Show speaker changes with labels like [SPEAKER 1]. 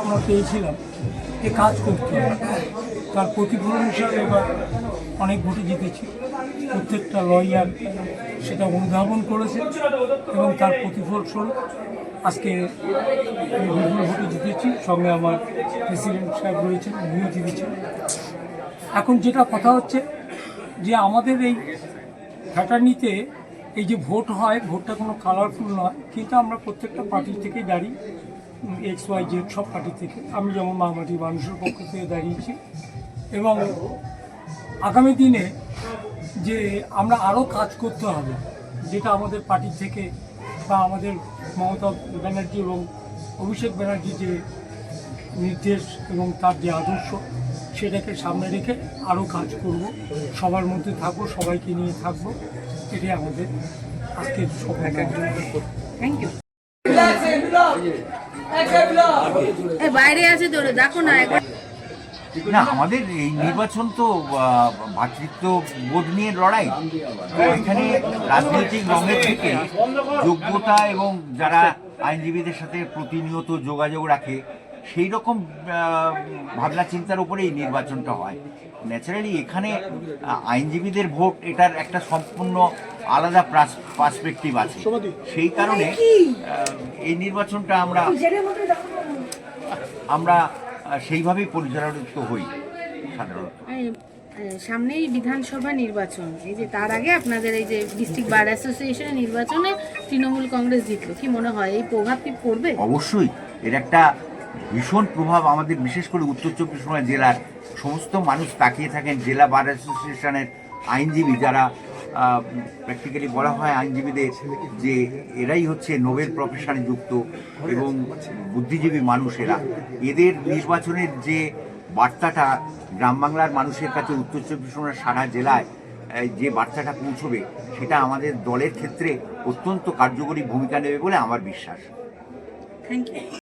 [SPEAKER 1] আমরা পেয়েছিলাম এ কাজ করতে হবে। তার প্রতিফলন হিসাবে এবার অনেক ভোটে জিতেছি। প্রত্যেকটা লয়ার সেটা অনুধাবন করেছে এবং তার প্রতিফল প্রতিফলস্বরূপ আজকে বিপুল ভোটে জিতেছি। সঙ্গে আমার প্রেসিডেন্ট সাহেব রয়েছেন, উনিও জিতেছেন। এখন যেটা কথা হচ্ছে যে আমাদের এই ফ্যাটার্নিতে এই যে ভোট হয়, ভোটটা কোনো কালারফুল নয়, কিন্তু আমরা প্রত্যেকটা পার্টি থেকেই দাঁড়িয়ে এক্স ওয়াই জেড সব পার্টি থেকে। আমি যেমন মামাটি মানুষের পক্ষ থেকে দাঁড়িয়েছি। এবং আগামী দিনে যে আমরা আরও কাজ করতে হবে, যেটা আমাদের পার্টি থেকে বা আমাদের মমতা ব্যানার্জি এবং অভিষেক ব্যানার্জি যে নির্দেশ এবং তার যে আদর্শ, সেটাকে সামনে রেখে আরও কাজ করব। সবার মধ্যে থাকব, সবাইকে নিয়ে থাকব। এটাই আমাদের আজকের সবাই
[SPEAKER 2] থ্যাংক ইউ না
[SPEAKER 3] আমাদের এই নির্বাচন তো ভাতৃত্ব বোধ নিয়ে লড়াই। এখানে রাজনৈতিক রঙের থেকে যোগ্যতা এবং যারা আইনজীবীদের সাথে প্রতিনিয়ত যোগাযোগ রাখে, সেই রকম ভাবনা চিন্তার উপরে এই নির্বাচনটা হয়। ন্যাচারালি এখানে আইনজীবীদের ভোট, এটার একটা সম্পূর্ণ আলাদা পার্সপেক্টিভ আছে। সেই কারণে এই নির্বাচনটা আমরা আমরা সেইভাবেই পরিচালিত হই সাধারণত।
[SPEAKER 2] সামনেই বিধানসভা নির্বাচন। এই যে তার আগে আপনাদের এই যে ডিস্ট্রিক্ট বার অ্যাসোসিয়েশনের নির্বাচনে তৃণমূল কংগ্রেস জিতলো। কি মনে হয় এই প্রভাব কি পড়বে?
[SPEAKER 3] অবশ্যই। এর একটা ভীষণ প্রভাব আমাদের বিশেষ করে উত্তর চব্বিশ পরগনা জেলার সমস্ত মানুষ তাকিয়ে থাকেন জেলা বার অ্যাসোসিয়েশনের আইনজীবী যারা প্র্যাকটিক্যালি বলা হয় আইনজীবীদের যে এরাই হচ্ছে নোবেল প্রফেশনে যুক্ত এবং বুদ্ধিজীবী মানুষেরা। এদের নির্বাচনের যে বার্তাটা গ্রাম বাংলার মানুষের কাছে উত্তর চব্বিশ পরগনা সারা জেলায় যে বার্তাটা পৌঁছবে, সেটা আমাদের দলের ক্ষেত্রে অত্যন্ত কার্যকরী ভূমিকা নেবে বলে আমার বিশ্বাস।
[SPEAKER 2] Thank you